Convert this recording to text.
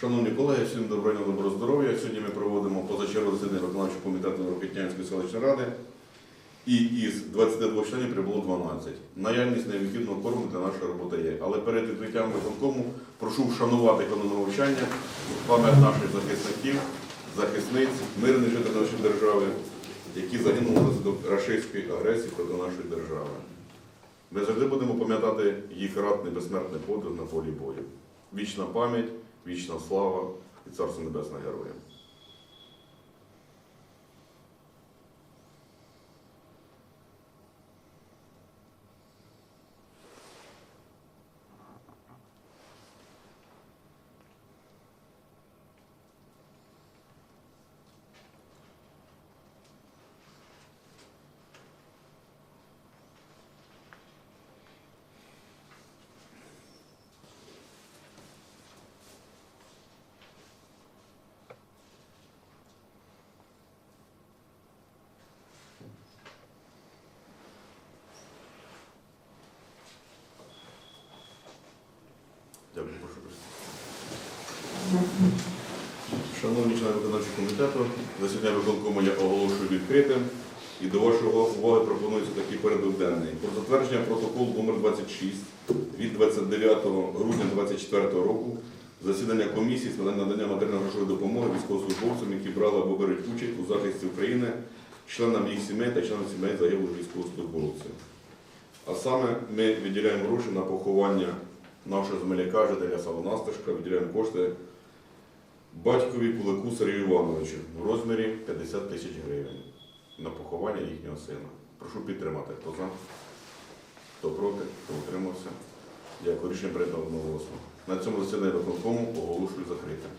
Шановні колеги, всім доброго дня, доброго здоров'я. Сьогодні ми проводимо позачергове засідання виконавчого комітету Рокетнянської селищної ради. І із 22 членів прибуло 12. Наявність необхідного корму для нашої роботи є. Але перед відкриттям виконкому прошу вшанувати хвилину пам'ять наших захисників, захисниць, мирних жителів нашої держави, які загинули внаслідок рашистської агресії проти нашої держави. Ми завжди будемо пам'ятати їх ратний безсмертний подвиг на полі бою. Вічна пам'ять, вічна слава і царство небесне героям. Дякую, прошу. Шановні члени виконавчого комітету, засідання виконкому я оголошую відкритим. І до вашого уваги пропонується такий порядок денний. Про затвердження протоколу номер 26 від 29 грудня 2024 року засідання комісії з надання матеріально-грошової допомоги військовослужбовцям, які брали або беруть участь у захисті України, членам їх сімей та членам сімей загиблих військовослужбовців. А саме ми виділяємо гроші на поховання нашого земляка, жителя села Насташка, виділяємо кошти батькові Кулику Сергію Івановичу в розмірі 50 тисяч гривень на поховання їхнього сина. Прошу підтримати. Хто за? Хто проти? Хто утримався? Дякую. Рішення прийнято одноголосно. На цьому засідання виконкому оголошую закритим.